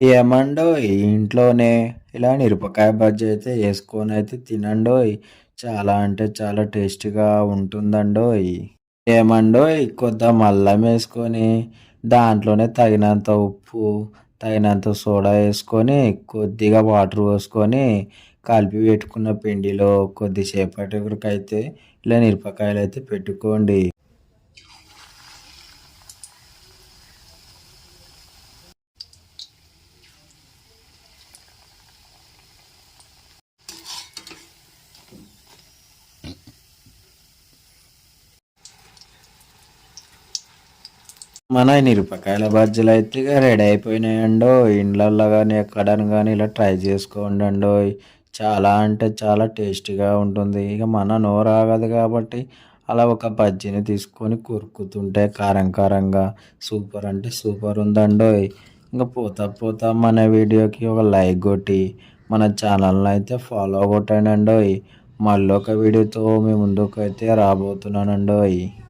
ఏమండో ఇంట్లోనే. ఇలా మిరపకాయ బజ్జీ అయితే వేసుకొని అయితే తినండో చాలా అంటే చాలా టేస్టీగా ఉంటుందండో ఏమండో కొద్దిగా మల్లం వేసుకొని దాంట్లోనే తగినంత ఉప్పు తగినంత సోడా వేసుకొని కొద్దిగా వాటర్ పోసుకొని కలిపి పెట్టుకున్న పిండిలో కొద్దిసేపటికైతే అయితే ఇలా మిరపకాయలు అయితే పెట్టుకోండి. మన మిరపకాయల బజ్జీలు అయితే ఇక రెడీ అయిపోయినాయండో ఇండ్లల్లో కానీ ఎక్కడని కానీ ఇలా ట్రై చేసుకోండి చాలా అంటే చాలా టేస్టీగా ఉంటుంది. ఇక మన నోరు ఆగదు కాబట్టి అలా ఒక బజ్జీని తీసుకొని కొరుకుతుంటే కారం కారంగా సూపర్ అంటే సూపర్ ఉందండో ఇంకా పోతా పోతా మన వీడియోకి ఒక లైక్ కొట్టి మన ఛానల్ని అయితే ఫాలో కొట్టండి మళ్ళీ ఒక వీడియోతో మీ ముందుకు అయితే రాబోతున్నానండోయ్.